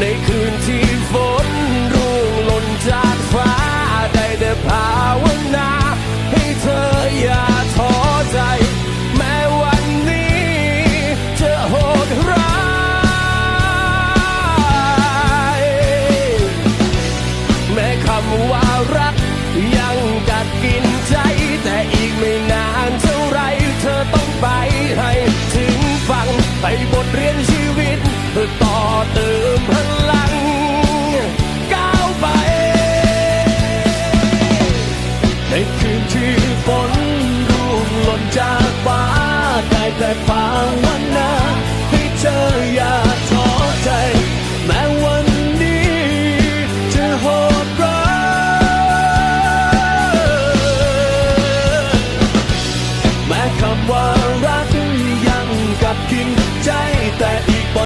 ในคืนที่ฝนร่วงหล่นจากฟ้า ได้แต่ภาวนา ให้เธออย่าท้อใจ แม้วันนี้จะโหดร้ายแม้คำว่ารักยังกัดกินใจ แต่อีกไม่นานเท่าไร เธอต้องไปให้ถึงฝั่งไปบทเรียน ในคืนที่ฝนร่วงหล่นจากฟ้ากลายแต่ฟ้า